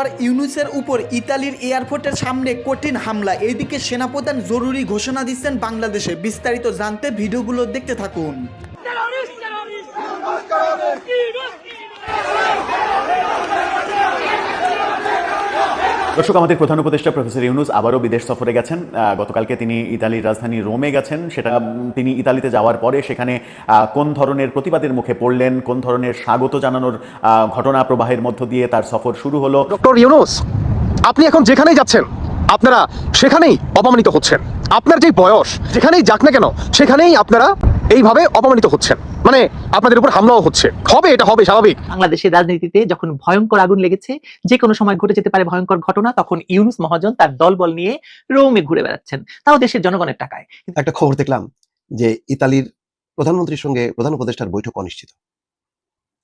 Doctor ইউনুসের উপর ইতালির এয়ারপোর্টের সামনে কঠিন হামলা। এদিকে সেনাপ্রধান জরুরি ঘোষণা দিচ্ছেন বাংলাদেশে। বিস্তারিত জানতে ভিডিওগুলো দেখতে থাকুন। দর্শক, আমাদের প্রধান উপদেষ্টা প্রফেসর ইউনুস আবারও বিদেশ সফরে গেছেন। গতকালকে তিনি ইতালির রাজধানী রোমে গেছেন। সেটা তিনি ইতালিতে যাওয়ার পরে সেখানে কোন ধরনের প্রতিবাদের মুখে পড়লেন, কোন ধরনের স্বাগত জানানোর ঘটনা প্রবাহের মধ্য দিয়ে তার সফর শুরু হলো। ডক্টর ইউনুস, আপনি এখন যেখানেই যাচ্ছেন, আপনারা সেখানেই অপমানিত হচ্ছেন। আপনার যে বয়স, যেখানেই যাক না কেন, সেখানেই আপনারা এইভাবে অপমানিত হচ্ছেন। মানে আপনাদের উপর হামলাও হচ্ছে। হবে এটা হবে স্বাভাবিক। বাংলাদেশের রাজনীতিতে যখন ভয়ঙ্কর আগুন লেগেছে যে কোনো সময় ঘটে যেতে পারে ভয়ঙ্কর ঘটনা তখন ইউনুস মহাজন তার দলবল নিয়ে রোমে ঘুরে বেড়াচ্ছেন। তাও দেশের জনগণের টাকায়। একটা খবর দেখলাম যে ইতালির প্রধানমন্ত্রীর সঙ্গে প্রধান উপদেষ্টার বৈঠক অনিশ্চিত।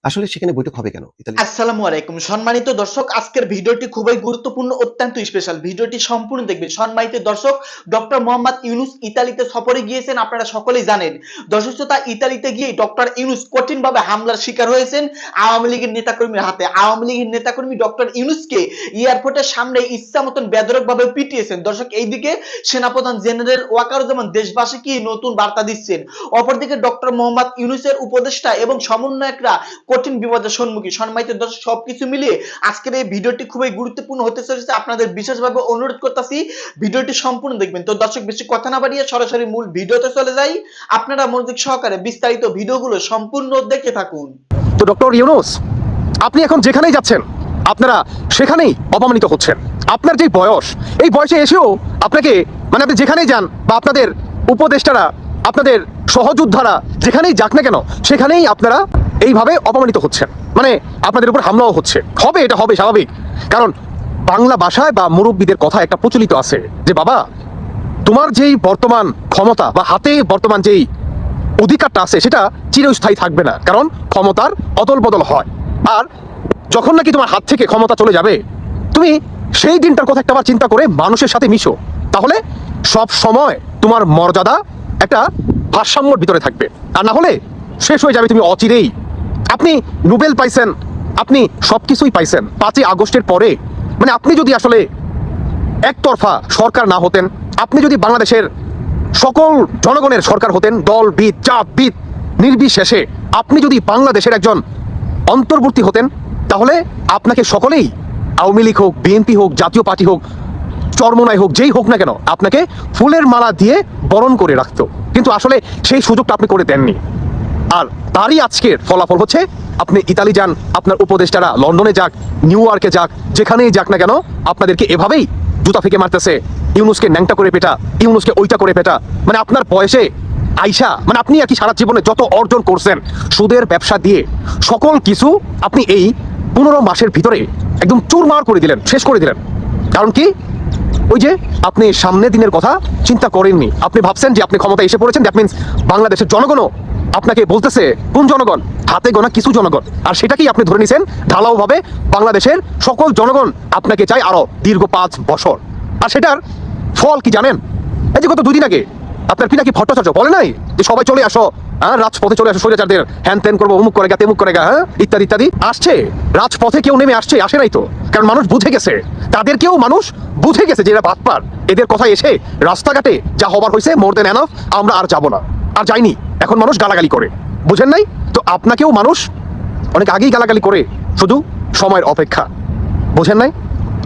আসলে সেখানে বৈঠক হবে কেন? ইতালি আসসালামু আলাইকুম। সম্মানিত দর্শক, আজকের ভিডিওটি খুবই গুরুত্বপূর্ণ, অত্যন্ত স্পেশাল ভিডিওটি সম্পূর্ণ দেখবেন। সম্মানিত দর্শক, ডক্টর মোহাম্মদ ইউনুস ইতালিতে সফরে গিয়েছেন, আপনারা সকলেই জানেন। দর্শক শ্রোতা ইতালিতে গিয়ে ডক্টর ইউনুস কঠিনভাবে হামলার শিকার হয়েছেন আওয়ামী লীগের নেতাকর্মীর হাতে। আওয়ামী লীগের নেতাকর্মী ডক্টর ইউনুসকে এয়ারপোর্টের সামনে ইচ্ছা মতন বেদরক ভাবে পিটিয়েছেন। দর্শক, এইদিকে সেনাপ্রধান জেনারেল ওয়াকারুজ্জামান দেশবাসীকে নতুন বার্তা দিচ্ছেন। অপরদিকে ডক্টর মোহাম্মদ ইউনুসের উপদেষ্টা এবং সমন্বয়করা কঠিন বিপদের সম্মুখীন। সম্মানিত দর্শক, সবকিছু মিলিয়ে আজকের এই ভিডিওটি খুবই গুরুত্বপূর্ণ হতে চলেছে। আপনাদের বিশেষভাবে অনুরোধ করতেছি, ভিডিওটি সম্পূর্ণ দেখবেন। তো দর্শক, বেশি কথা না বাড়িয়ে সরাসরি মূল ভিডিওতে চলে যাই। আপনারা মনোযোগ সহকারে বিস্তারিত ভিডিওগুলো সম্পূর্ণ দেখে থাকুন। তো ডক্টর ইউনুস, আপনি এখন যেখানেই যাচ্ছেন, আপনারা সেখানেই অপমানিত হচ্ছেন। আপনার যে বয়স, এই বয়সে এসেও আপনাকে মানে আপনি যেখানেই যান বা আপনাদের উপদেষ্টারা, আপনাদের সহযোদ্ধারা যেখানেই যাক না কেন, সেখানেই আপনারা এইভাবে অপমানিত হচ্ছেন মানে আপনাদের উপর হামলাও হচ্ছে। হবে এটা হবে স্বাভাবিক। কারণ বাংলা ভাষায় বা মুরব্বীদের কথা একটা প্রচলিত আছে যে, বাবা, তোমার যেই বর্তমান ক্ষমতা বা হাতে বর্তমান যেই অধিকারটা আছে, সেটা চিরস্থায়ী থাকবে না। কারণ ক্ষমতার অদল বদল হয়। আর যখন নাকি তোমার হাত থেকে ক্ষমতা চলে যাবে, তুমি সেই দিনটার কথা একটা চিন্তা করে মানুষের সাথে মিশো। তাহলে সব সময় তোমার মর্যাদা একটা ভারসাম্যর ভিতরে থাকবে। আর না হলে শেষ হয়ে যাবে তুমি অচিরেই। আপনি নোবেল পাইছেন, আপনি সব কিছুই পাইছেন। পাঁচই আগস্টের পরে মানে আপনি যদি আসলে একতরফা সরকার না হতেন, আপনি যদি বাংলাদেশের সকল জনগণের সরকার হতেন, দল, বিদ, জাত, বিদ, নির্বিশেষে আপনি যদি বাংলাদেশের একজন অন্তর্বর্তী হতেন, তাহলে আপনাকে সকলেই আওয়ামী লীগ হোক, বিএনপি হোক, জাতীয় পার্টি হোক, চরমনাই হোক, যেই হোক না কেন, আপনাকে ফুলের মালা দিয়ে বরণ করে রাখতো। কিন্তু আসলে সেই সুযোগটা আপনি করে দেননি। আর তারই আজকের ফলাফল হচ্ছে, আপনি ইতালি যান, আপনার উপদেষ্টারা লন্ডনে যাক, নিউ ইয়র্কে যাক, যেখানেই যাক না কেন, আপনাদেরকে এভাবেই জুতা ফেকে মারতেছে। ইউনুসকে ন্যাংটা করে পেটা, ইউনুসকে ওইটা করে পেটা। মানে আপনার বয়সে আইসা মানে আপনি আর কি সারা জীবনে যত অর্জন করছেন, সুদের ব্যবসা দিয়ে সকল কিছু আপনি এই পনেরো মাসের ভিতরে একদম চুরমার করে দিলেন, শেষ করে দিলেন। কারণ কি? ওই যে আপনি সামনে দিনের কথা চিন্তা করেননি। আপনি ভাবছেন যে আপনি ক্ষমতা এসে পড়েছেন দ্যাট মিনস বাংলাদেশের জনগণও আপনাকে বলতেছে, কোন জনগণ? হাতে গোনা কিছু জনগণ। আর সেটাকেই আপনি ধরে নিছেন? ঢালাওভাবে বাংলাদেশের সকল জনগণ আপনাকে চাই আরও দীর্ঘ পাঁচ বছর। আর সেটার ফল কি জানেন? এই যে গত দুদিন আগে আপনার পিনাকি ভট্টাচার্য বলে নাই যে সবাই চলে আসো হ্যাঁ রাজপথে চলে আসো সোজাচারদের হ্যান ত্যান করব, অমুক করে গা, তেমুক করে গা হ্যাঁ ইত্যাদি ইত্যাদি। আসছে, রাজপথে কেউ নেমে আসছে, আসে নাই তো। কারণ মানুষ বুঝে গেছে। তাদেরকেও মানুষ বুঝে গেছে যে এরা বাতপার। এদের কথা এসে রাস্তাঘাটে যা হবার হয়েছে মোর দেন এনাফ আমরা আর যাব না। আর যাইনি। এখন মানুষ গালাগালি করে। বুঝেন নাই? তো আপনাকেও মানুষ অনেক আগেই গালাগালি করে, শুধু সময়ের অপেক্ষা। বোঝেন নাই?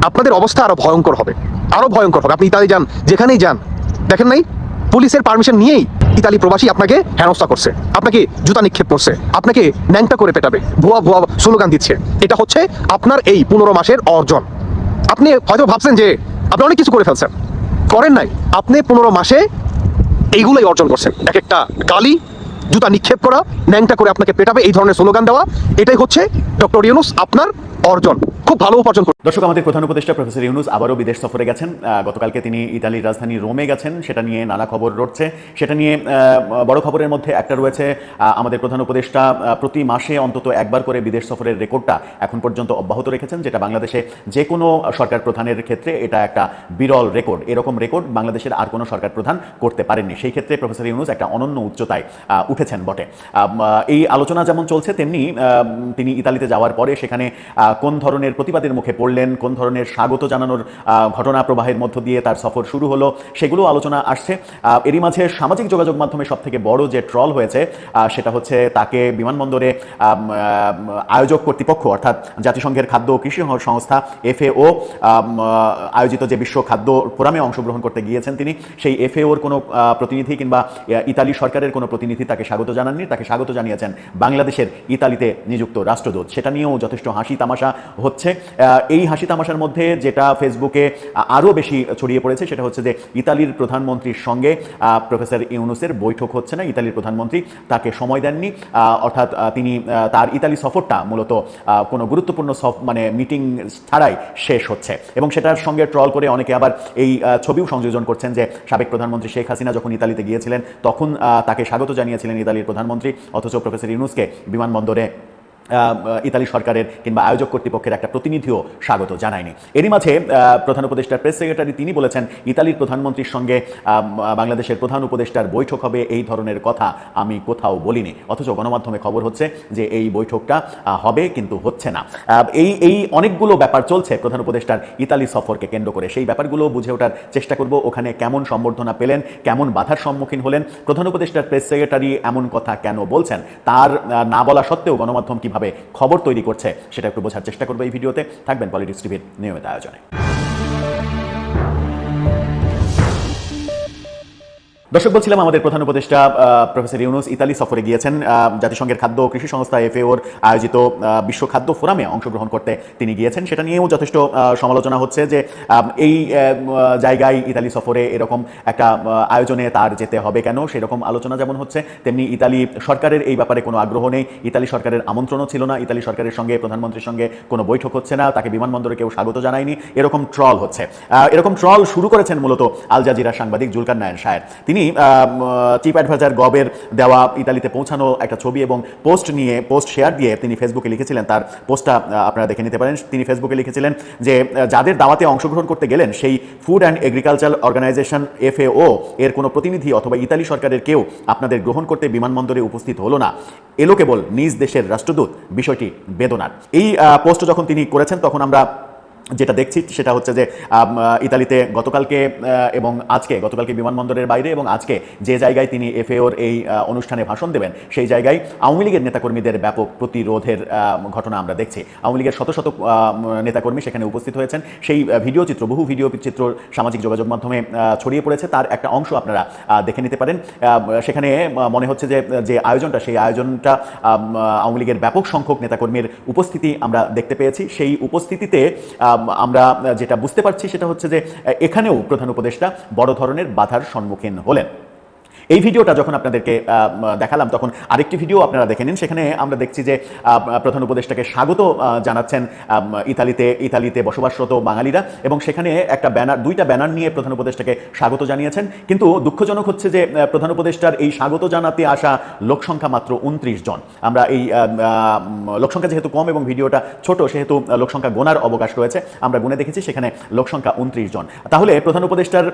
আপনাদের অবস্থা আরও ভয়ঙ্কর হবে। আরও ভয়ঙ্কর হবে। আপনি ইতালি যান, যেখানেই যান। দেখেন নাই? পুলিশের পারমিশন নিয়েই ইতালি প্রবাসী আপনাকে হেনস্থা করছে। আপনাকে জুতা নিক্ষেপ করছে। আপনাকে ন্যাংটা করে পেটাবে। ভুয়া ভুয়া স্লোগান দিচ্ছে। এটা হচ্ছে আপনার এই পনেরো মাসের অর্জন। আপনি হয়তো ভাবছেন যে, আপনি অনেক কিছু করে ফেলছেন। করেন নাই। আপনি পনেরো মাসে এইগুলোই অর্জন করছেন। এক একটা গালি, জুতা নিক্ষেপ করা, ন্যাংটা করে আপনাকে পেটাবে, এই ধরনের স্লোগান দেওয়া। এটাই হচ্ছে ডক্টর ইউনুস আপনার অর্জন, খুব ভালো উপার্জন করছেন দর্শক, আমাদের প্রধান উপদেষ্টা প্রফেসর ইউনুস আবারও বিদেশ সফরে গেছেন। গতকালকে তিনি ইতালির রাজধানী রোমে গেছেন। সেটা নিয়ে নানা খবর রটছে। সেটা নিয়ে বড় খবরের মধ্যে একটা রয়েছে। আমাদের প্রধান উপদেষ্টা প্রতি মাসে অন্তত একবার করে বিদেশ সফরের রেকর্ডটা এখন পর্যন্ত অব্যাহত রেখেছেন, যেটা বাংলাদেশে যে কোনো সরকার প্রধানের ক্ষেত্রে এটা একটা বিরল রেকর্ড। এরকম রেকর্ড বাংলাদেশের আর কোনো সরকার প্রধান করতে পারেননি। সেই ক্ষেত্রে প্রফেসর ইউনুস একটা অনন্য উচ্চতায় উঠেছেন বটে। এই আলোচনা যেমন চলছে, তেমনি তিনি ইতালিতে যাওয়ার পরে সেখানে কোন ধরনের প্রতিবাদের মুখে পড়লেন, কোন ধরনের স্বাগত জানানোর ঘটনা প্রবাহের মধ্য দিয়ে তার সফর শুরু হলো সেগুলো আলোচনা আসছে। এরই মাঝে সামাজিক যোগাযোগ মাধ্যমে সব থেকে বড় যে ট্রল হয়েছে সেটা হচ্ছে তাকে বিমানবন্দরে আয়োজক কর্তৃপক্ষ অর্থাৎ জাতিসংঘের খাদ্য ও কৃষি সংস্থা এফএও আয়োজিত যে বিশ্ব খাদ্য ফোরামে অংশগ্রহণ করতে গিয়েছেন তিনি, সেই এফএওর কোনো প্রতিনিধি কিংবা ইতালি সরকারের কোনো প্রতিনিধি তাকে স্বাগত জানাননি, তাকে স্বাগত জানিয়েছেন বাংলাদেশের ইতালিতে নিযুক্ত রাষ্ট্রদূত। সেটা নিয়েও যথেষ্ট হাসি তামাশা হচ্ছে। এই হাসি তামাশার মধ্যে যেটা ফেসবুকে আরও বেশি ছড়িয়ে পড়েছে সেটা হচ্ছে যে ইতালির প্রধানমন্ত্রীর সঙ্গে প্রফেসর ইউনুসের বৈঠক হচ্ছে না, ইতালির প্রধানমন্ত্রী তাকে সময় দেননি। অর্থাৎ তিনি তার ইতালি সফরটা মূলত কোনো গুরুত্বপূর্ণ মানে মিটিং ছাড়াই শেষ হচ্ছে। এবং সেটার সঙ্গে ট্রল করে অনেকে আবার এই ছবিও সংযোজন করছেন যে সাবেক প্রধানমন্ত্রী শেখ হাসিনা যখন ইতালিতে গিয়েছিলেন, তখন তাকে স্বাগত জানিয়েছিলেন ইতালির প্রধানমন্ত্রী, অথচ প্রফেসর ইউনুসকে বিমানবন্দরে ইতালি সরকারের কিংবা আয়োজক কর্তৃপক্ষের একটা প্রতিনিধিও স্বাগত জানায়নি। এরই মাঝে প্রধান উপদেষ্টার প্রেস সেক্রেটারি তিনি বলেছেন, ইতালির প্রধানমন্ত্রীর সঙ্গে বাংলাদেশের প্রধান উপদেষ্টার বৈঠক হবে, এই ধরনের কথা আমি কোথাও বলিনি। অথচ গণমাধ্যমে খবর হচ্ছে যে এই বৈঠকটা হবে কিন্তু হচ্ছে না। এই এই অনেকগুলো ব্যাপার চলছে, প্রধান উপদেষ্টার ইতালি সফরকে কেন্দ্র করে। সেই ব্যাপারগুলো বুঝে ওঠার চেষ্টা করব, ওখানে কেমন সম্বর্ধনা পেলেন, কেমন বাধার সম্মুখীন হলেন। প্রধান উপদেষ্টার প্রেস সেক্রেটারি এমন কথা কেন বলছেন? তার না বলা সত্ত্বেও গণমাধ্যম কীভাবে খবর তৈরি করছে, সেটা একটু বোঝার চেষ্টা করব এই ভিডিওতে। থাকবেন পলিটিক্স টিভির নিয়মিত আয়োজনে। দর্শক, বলছিলাম আমাদের প্রধান উপদেষ্টা প্রফেসর ইউনুস ইতালি সফরে গিয়েছেন। জাতিসংঘের খাদ্য কৃষি সংস্থা এফএওর আয়োজিত বিশ্ব খাদ্য ফোরামে অংশগ্রহণ করতে তিনি গিয়েছেন। সেটা নিয়েও যথেষ্ট সমালোচনা হচ্ছে যে এই জায়গায় ইতালি সফরে এরকম একটা আয়োজনে তার যেতে হবে কেন? সেরকম আলোচনা যেমন হচ্ছে, তেমনি ইতালি সরকারের এই ব্যাপারে কোনো আগ্রহ নেই। ইতালি সরকারের আমন্ত্রণও ছিল না। ইতালি সরকারের সঙ্গে, প্রধানমন্ত্রীর সঙ্গে কোনো বৈঠক হচ্ছে না। তাকে বিমানবন্দরে কেউ স্বাগত জানায়নি। এরকম ট্রল হচ্ছে। এরকম ট্রল শুরু করেছেন মূলত আল জাজিরা সাংবাদিক জুলকার নায়ন শায়ের তিনি চিপ অ্যাডভাইজার গবের দেওয়া ইতালিতে পৌঁছানো একটা ছবি এবং পোস্ট নিয়ে, পোস্ট শেয়ার দিয়ে তিনি ফেসবুকে লিখেছিলেন, তার পোস্টটা আপনারা দেখে নিতে পারেন। তিনি ফেসবুকে লিখেছিলেন যে যাদের দাওয়াতে অংশগ্রহণ করতে গেলেন, সেই food and agriculture organization FAO এর কোনো প্রতিনিধি অথবা ইতালি সরকারের কেউ আপনাদের গ্রহণ করতে বিমানবন্দরে উপস্থিত হলো না। এলো কেবল নিজ দেশের রাষ্ট্রদূত, বিষয়টি বেদনার। এই পোস্ট যখন তিনি করেছেন, তখন আমরা যেটা দেখছি সেটা হচ্ছে যে ইতালিতে গতকালকে এবং আজকে, গতকালকে বিমানবন্দরের বাইরে এবং আজকে যে জায়গায় তিনি এফএওর এই অনুষ্ঠানে ভাষণ দেবেন, সেই জায়গায় আওয়ামী লীগের নেতাকর্মীদের ব্যাপক প্রতিরোধের ঘটনা আমরা দেখছি। আওয়ামী লীগের শত শত নেতাকর্মী সেখানে উপস্থিত হয়েছেন। সেই ভিডিও চিত্র, বহু ভিডিও চিত্র সামাজিক যোগাযোগ মাধ্যমে ছড়িয়ে পড়েছে। তার একটা অংশ আপনারা দেখে নিতে পারেন। সেখানে মনে হচ্ছে যে যে আয়োজনটা, সেই আয়োজনটা আওয়ামী লীগের ব্যাপক সংখ্যক নেতাকর্মীর উপস্থিতি আমরা দেখতে পেয়েছি। সেই উপস্থিতিতে আমরা যেটা বুঝতে পারছি সেটা হচ্ছে যে এখানেও প্রধান উপদেষ্টা বড় ধরনের বাধার সম্মুখীন হলেন। এই ভিডিওটা যখন আপনাদেরকে দেখালাম, তখন আরেকটি ভিডিও আপনারা দেখে নিন। সেখানে আমরা দেখছি যে প্রধান উপদেষ্টাকে স্বাগত জানাচ্ছেন ইতালিতে ইতালিতে বসবাসরত বাঙালিরা। এবং সেখানে একটা ব্যানার, দুইটা ব্যানার নিয়ে প্রধান উপদেষ্টাকে স্বাগত জানিয়েছেন। কিন্তু দুঃখজনক হচ্ছে যে প্রধান উপদেষ্টার এই স্বাগত জানাতে আসা লোকসংখ্যা মাত্র উনত্রিশ জন। আমরা এই লোকসংখ্যা যেহেতু কম এবং ভিডিওটা ছোট, সেহেতু লোকসংখ্যা গোনার অবকাশ রয়েছে, আমরা গুনে দেখেছি সেখানে লোকসংখ্যা উনত্রিশ জন। তাহলে প্রধান উপদেষ্টার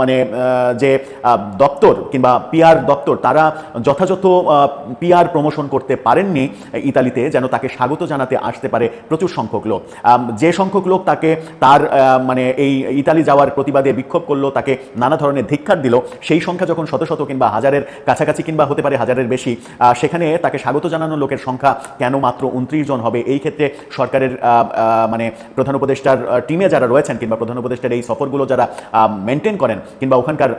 মানে যে দপ্তর কিংবা পিআর দপ্তর, তারা যথাযথ পিআর প্রমোশন করতে পারেননি ইতালিতে, যেন তাকে স্বাগত জানাতে আসতে পারে প্রচুর সংখ্যক লোক। যে সংখ্যক লোক তাকে তার মানে এই ইতালি যাওয়ার প্রতিবাদে বিক্ষোভ করল, তাকে নানা ধরনের ধিক্ষার দিল, সেই সংখ্যা যখন শত শত কিংবা হাজারের কাছাকাছি কিংবা হতে পারে হাজারের বেশি সেখানে তাকে স্বাগত জানানো লোকের সংখ্যা কেন মাত্র উনত্রিশ জন হবে? এই ক্ষেত্রে সরকারের মানে প্রধান উপদেষ্টার টিমে যারা রয়েছেন কিংবা প্রধান উপদেষ্টার এই সফরগুলো যারা মেনটেন করেন কিংবা ওখানকার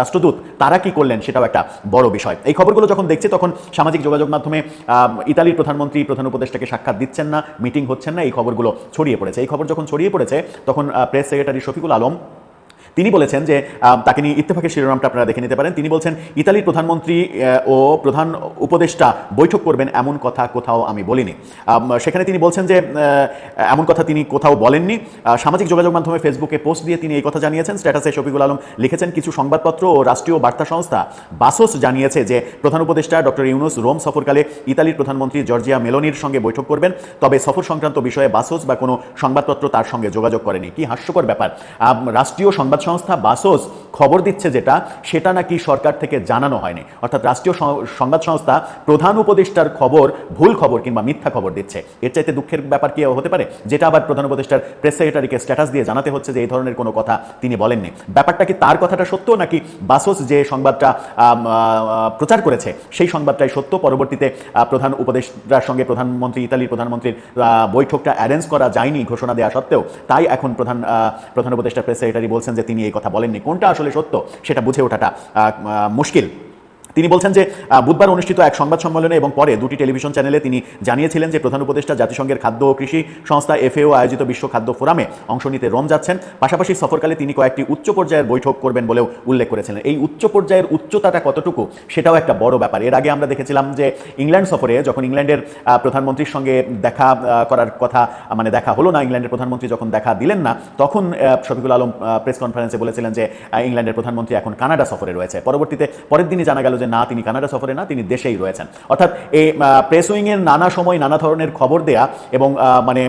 রাষ্ট্রদূত তারা কি করলেন সেটাও একটা বড় বিষয়। এই খবরগুলো যখন দেখছে তখন সামাজিক যোগাযোগ মাধ্যমে ইতালির প্রধানমন্ত্রী, প্রধান উপদেষ্টাকে সাক্ষাৎ দিচ্ছেন না, মিটিং হচ্ছেন না, এই খবরগুলো ছড়িয়ে পড়েছে। এই খবর যখন ছড়িয়ে পড়েছে, তখন প্রেস সেক্রেটারি শফিকুল আলম তিনি বলেছেন যে তাকে নিয়ে ইত্তেফাকের শিরোনামটা আপনারা দেখে নিতে পারেন। তিনি বলছেন, ইতালির প্রধানমন্ত্রী ও প্রধান উপদেষ্টা বৈঠক করবেন এমন কথা কোথাও আমি বলিনি। সেখানে তিনি বলছেন যে এমন কথা তিনি কোথাও বলেননি। সামাজিক যোগাযোগ মাধ্যমে ফেসবুকে পোস্ট দিয়ে তিনি এই কথা জানিয়েছেন। স্ট্যাটাসে শফিকুল আলম লিখেছেন, কিছু সংবাদপত্র ও রাষ্ট্রীয় বার্তা সংস্থা বাসোস জানিয়েছে যে, প্রধান উপদেষ্টা ডক্টর ইউনুস রোম সফরকালে ইতালির প্রধানমন্ত্রী জর্জিয়া মেলোনির সঙ্গে বৈঠক করবেন। তবে সফর সংক্রান্ত বিষয়ে বাসোস বা কোনো সংবাদপত্র তার সঙ্গে যোগাযোগ করেনি। কি হাস্যকর ব্যাপার। রাষ্ট্রীয় সংবাদ সংস্থা বাসোস খবর দিচ্ছে যেটা, সেটা নাকি সরকার থেকে জানানো হয়নি। অর্থাৎ রাষ্ট্রীয় সংবাদ সংস্থা প্রধান উপদেষ্টার খবর, ভুল খবর কিংবা মিথ্যা খবর দিচ্ছে। এর চাইতে দুঃখের ব্যাপার কি হতে পারে? যেটা আবার প্রধান উপদেষ্টার প্রেস সেক্রেটারিকে স্ট্যাটাস দিয়ে জানাতে হচ্ছে যে, এই ধরনের কোনো কথা তিনি বলেননি। ব্যাপারটা কি তার কথাটা সত্য নাকি বাসোস যে সংবাদটা প্রচার করেছে, সেই সংবাদটাই সত্য? পরবর্তীতে প্রধান উপদেষ্টার সঙ্গে প্রধানমন্ত্রী, ইতালির প্রধানমন্ত্রীর বৈঠকটা অ্যারেঞ্জ করা যায়নি ঘোষণা দেওয়া সত্ত্বেও। তাই এখন প্রধান প্রধান উপদেষ্টা প্রেস সেক্রেটারি বলছেন যে, তিনি এই কথা বলেননি। কোনটা আসলে সত্য সেটা বুঝে ওঠাটা মুশকিল। তিনি বলছেন যে বুধবার অনুষ্ঠিত এক সংবাদ সম্মেলনে এবং পরে দুটি টেলিভিশন চ্যানেলে তিনি জানিয়েছিলেন যে, প্রধান উপদেষ্টা জাতিসংঘের খাদ্য ও কৃষি সংস্থা এফএও আয়োজিত বিশ্ব খাদ্য ফোরামে অংশ নিতে রোম যাচ্ছেন। পাশাপাশি সফরকালে তিনি কয়েকটি উচ্চ পর্যায়ের বৈঠক করবেন বলেও উল্লেখ করেছিলেন। এই উচ্চ পর্যায়ের উচ্চতাটা কতটুকু সেটাও একটা বড় ব্যাপার। এর আগে আমরা দেখেছিলাম যে, ইংল্যান্ড সফরে যখন ইংল্যান্ডের প্রধানমন্ত্রীর সঙ্গে দেখা করার কথা মানে দেখা হলো না, ইংল্যান্ডের প্রধানমন্ত্রী যখন দেখা দিলেন না, তখন শফিকুল আলম প্রেস কনফারেন্সে বলেছিলেন যে ইংল্যান্ডের প্রধানমন্ত্রী এখন কানাডা সফরে রয়েছে। পরবর্তীতে পরের দিনই জানা গেল যে না, তিনি কানাডা সফরে না, তিনি দেশেই রয়েছেন। অর্থাৎ এই প্রেস উইংয়ের নানা সময় নানা ধরনের খবর দেয়া এবং মানে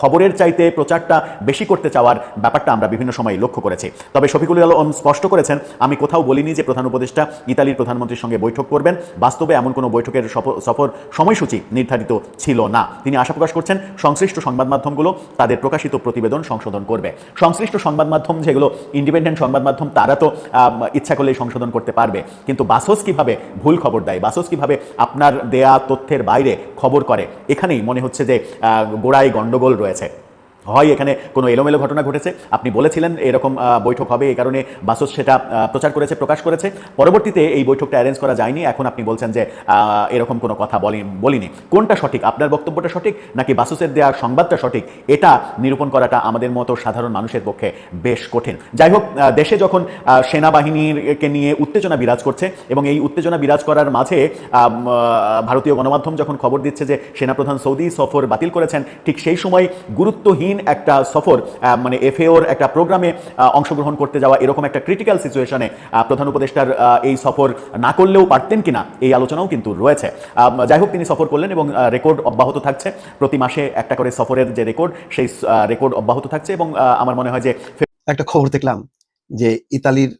খবরের চাইতে প্রচারটা বেশি করতে চাওয়ার ব্যাপারটা আমরা বিভিন্ন সময় লক্ষ্য করেছি। তবে শফিকুল আলম স্পষ্ট করেছেন, আমি কোথাও বলিনি যে প্রধান উপদেষ্টা ইতালির প্রধানমন্ত্রীর সঙ্গে বৈঠক করবেন। বাস্তবে এমন কোনো বৈঠকের সফর সময়সূচি নির্ধারিত ছিল না। তিনি আশা প্রকাশ করছেন, সংশ্লিষ্ট সংবাদ মাধ্যমগুলো তাদের প্রকাশিত প্রতিবেদন সংশোধন করবে। সংশ্লিষ্ট সংবাদ মাধ্যম যেগুলো, ইন্ডিপেন্ডেন্ট সংবাদ মাধ্যম, তারা তো ইচ্ছা করলেই সংশোধন করতে পারবে। কিন্তু বাসস কীভাবে ভুল খবর দেয়? বাসস কীভাবে আপনার দেয়া তথ্যের বাইরে খবর করে? এখানেই মনে হচ্ছে যে গোড়ায় গণ্ডগোল রয়েছে। হয়, এখানে কোনো এলোমেলো ঘটনা ঘটেছে। আপনি বলেছিলেন এরকম বৈঠক হবে এই কারণে বাসস সেটা প্রচার করেছে, প্রকাশ করেছে। পরবর্তীতে এই বৈঠকটা অ্যারেঞ্জ করা যায়নি। এখন আপনি বলছেন যে এরকম কোনো কথা বলি, বলিনি। কোনটা সঠিক? আপনার বক্তব্যটা সঠিক নাকি বাসসের দেওয়া সংবাদটা সঠিক? এটা নিরূপণ করাটা আমাদের মতো সাধারণ মানুষের পক্ষে বেশ কঠিন। যাই হোক দেশে যখন সেনাবাহিনীকে নিয়ে উত্তেজনা বিরাজ করছে এবং এই উত্তেজনা বিরাজ করার মাঝে ভারতীয় গণমাধ্যম যখন খবর দিচ্ছে যে সেনাপ্রধান সৌদি সফর বাতিল করেছেন, ঠিক সেই সময় গুরুত্বহীন একটা সফর মানে এফএওর একটা প্রোগ্রামে অংশগ্রহণ করতে যাওয়া এরকম একটা ক্রিটিক্যাল সিচুয়েশনে প্রধান উপদেষ্টার এই সফর না করলেও পারতেন কিনা এই আলোচনাও কিন্তু রয়েছে। যাই হোক, তিনি সফর করলেন এবং রেকর্ড অব্যাহত থাকছে। প্রতি মাসে একটা করে সফরের যে রেকর্ড সেই রেকর্ড অব্যাহত থাকছে এবং আমার মনে হয় যে একটা খবর দেখলাম যে ইতালির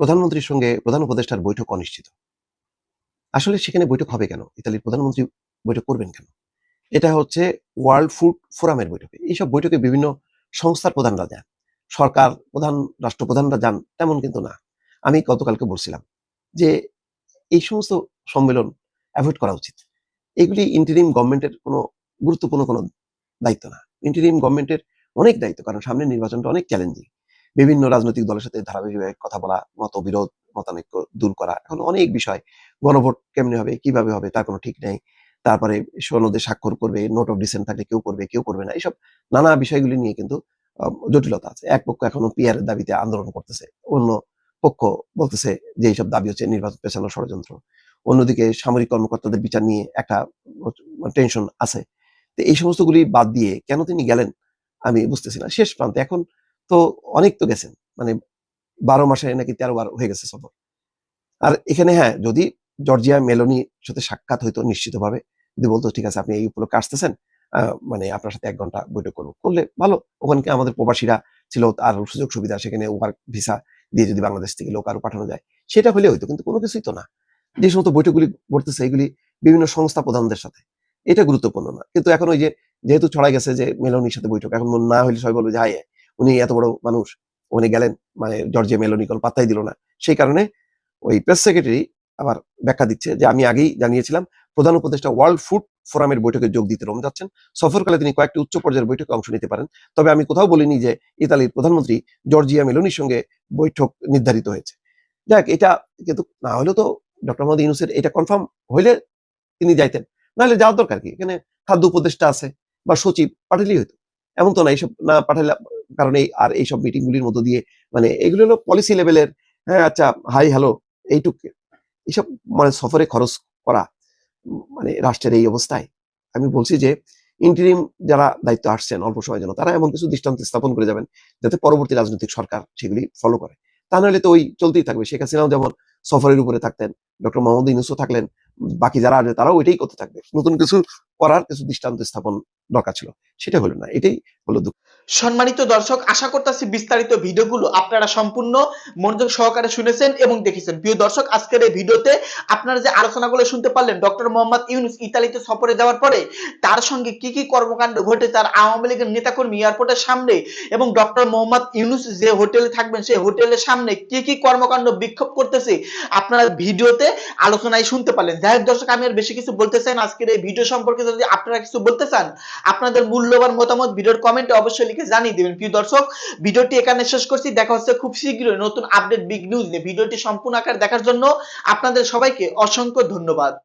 প্রধানমন্ত্রীর সঙ্গে প্রধান উপদেষ্টার বৈঠক অনিশ্চিত। আসলে সেখানে বৈঠক হবে কেন? ইতালির প্রধানমন্ত্রী বৈঠক করবেন কেন? এটা হচ্ছে ওয়ার্ল্ড ফুড ফোরামের বৈঠকে। এইসব বৈঠকে বিভিন্ন সংস্থার প্রধানরা যান। সরকার প্রধান, রাষ্ট্রপ্রধানরা যান, তেমন কিন্তু না। আমি গতকালকে বলছিলাম যে এই সমস্ত সম্মেলন অ্যাভয়েড করা উচিত। এগুলি ইন্টারিম গভর্নমেন্টের কোনো গুরুত্বপূর্ণ কোনো দায়িত্ব না। ইন্টারিম গভর্নমেন্টের অনেক দায়িত্ব, কারণ সামনে নির্বাচনটা অনেক চ্যালেঞ্জিং বিভিন্ন রাজনৈতিক দলের সাথে ধারাবাহিকভাবে কথা বলা, মতবিরোধ, মতানৈক্য দূর করা, এখন অনেক বিষয় গণভোট কেমনে হবে, কীভাবে হবে, তার কোনো ঠিক নেই। তারপরে সনদে স্বাক্ষর করবে নোট অফ ডিসেন্ট থাকলে কেউ করবে কেউ করবে না। এইসব নানা বিষয়গুলি নিয়ে কিন্তু জটিলতা আছে। এক পক্ষ এখনও পিয়ার দাবিতে আন্দোলন করতেছে, অন্য পক্ষ বলতেছে যে এইসব দাবি হচ্ছে নির্বাচন পেছানোর ষড়যন্ত্র। অন্যদিকে সামরিক কর্মকর্তাদের বিচার নিয়ে একটা টেনশন আছে। তো এই সমস্তগুলি বাদ দিয়ে কেন তিনি গেলেন আমি বুঝতেছি না। শেষ প্রান্তে এখন তো অনেক তো গেছেন মানে বারো মাসে নাকি তেরো বার হয়ে গেছে সফর। আর এখানে হ্যাঁ যদি জর্জিয়া মেলোনির সাথে সাক্ষাৎ হইতো নিশ্চিতভাবে। যদি বলতো, ঠিক আছে, আপনি এই উপলক্ষে আসতেছেন মানে আপনার সাথে এক ঘণ্টা বৈঠক করব। করলে ভালো। ওখানকে আমাদের প্রবাসীরা ছিল আর সুযোগ সুবিধা, সেখানে ওয়ার্ক ভিসা দিয়ে যদি বাংলাদেশ থেকে লোক আরও পাঠানো যায়, সেটা হলে হইতো, কিন্তু কোনো কিছুই তো না। যে সমস্ত বৈঠকগুলি ঘটতেছে, এগুলি বিভিন্ন সংস্থা প্রধানদের সাথে। এটা গুরুত্বপূর্ণ না। কিন্তু এখন ওই যে, যেহেতু ছড়াই গেছে যে, মেলোনির সাথে বৈঠক, এখন না হলে সবাই বলবে যে উনি এত বড় মানুষ, উনি গেলেন মানে জর্জিয়া মেলোনি কোনো পাত্তাই দিল না। সেই কারণে ওই প্রেস সেক্রেটারি আবার ব্যাখ্যা দিচ্ছে যে আমি আগেই জানিয়েছিলাম, প্রধান উপদেষ্টা ওয়ার্ল্ড ফুড ফোরামের বৈঠকে যোগ দিতে রোম যাচ্ছেন। সফরকালে তিনি কয়েকটি উচ্চ পর্যায়ের বৈঠকে অংশ নিতে পারেন। তবে আমি কোথাও বলিনি যে ইতালির প্রধানমন্ত্রী জর্জিয়া মেলোনির সঙ্গে বৈঠক নির্ধারিত হয়েছে। যাক, এটা কিন্তু না হলেও তো ডক্টর মোহাম্মদ ইউনুসের এটা কনফার্ম হইলে তিনি যাইতেন। নাহলে যাওয়ার দরকার কি? এখানে খাদ্য উপদেষ্টা আছে বা সচিব পাঠালেই হইতো। এমন তো না, এইসব না পাঠালে কারণ আর এইসব মিটিং গুলির মধ্য দিয়ে মানে এগুলো হলো পলিসি লেভেলের হ্যাঁ আচ্ছা হাই হ্যালো এইটুক। এইসব মানে সফরে খরচ করা মানে রাষ্ট্রের এই অবস্থায়। আমি বলছি যে ইন্টারিম যারা দায়িত্ব আসছেন, অল্প সময়ের জন্য, তারা এমন কিছু দৃষ্টান্ত স্থাপন করে যাবেন যাতে পরবর্তী রাজনৈতিক সরকার সেগুলি ফলো করে। তা নাহলে তো ওই চলতেই থাকবে। শেখ হাসিনাও যেমন সফরের উপরে থাকতেন, ডক্টর মোহাম্মদ ইউনুসও থাকলেন বাকি যারা আছে তারাও এটাই করতে থাকবে। নতুন কিছু করার কিছু দৃষ্টান্ত স্থাপন দরকার ছিল। সেটা হলো না, এটাই হলো দুঃখ। সম্মানিত দর্শক, আশা করতেছি বিস্তারিত ভিডিওগুলো আপনারা সম্পূর্ণ মনোযোগ সহকারে শুনেছেন এবং দেখেছেন। প্রিয় দর্শক, আজকের এই ভিডিওতে আপনারা যে আলোচনাগুলো শুনতে পারলেন, ডক্টর মোহাম্মদ ইউনুস ইতালিতে সফরে যাওয়ার পরে তার সঙ্গে কি কি কর্মকাণ্ড ঘটে, তার আওয়ামী লীগের নেতাকর্মী এয়ারপোর্টের সামনে এবং ডক্টর মোহাম্মদ ইউনুস যে হোটেলে থাকবেন, সেই হোটেলের সামনে কি কি কর্মকাণ্ড বিক্ষোভ করতেছে, আপনারা ভিডিওতে আলোচনায় শুনতে পারলেন। যাই দর্শক, আমি আর বেশি কিছু বলতে চাই না। আজকের এই ভিডিও সম্পর্কে যদি আপনারা কিছু বলতে চান, আপনাদের মূল্যবান মতামত ভিডিওর কমেন্টে অবশ্যই লিখে জানিয়ে দেবেন। প্রিয় দর্শক, ভিডিওটি এখানে শেষ করছি। দেখা হচ্ছে খুব শীঘ্রই নতুন আপডেট বিগ নিউজ নিয়ে। ভিডিওটি সম্পূর্ণ আকার দেখার জন্য আপনাদের সবাইকে অসংখ্য ধন্যবাদ।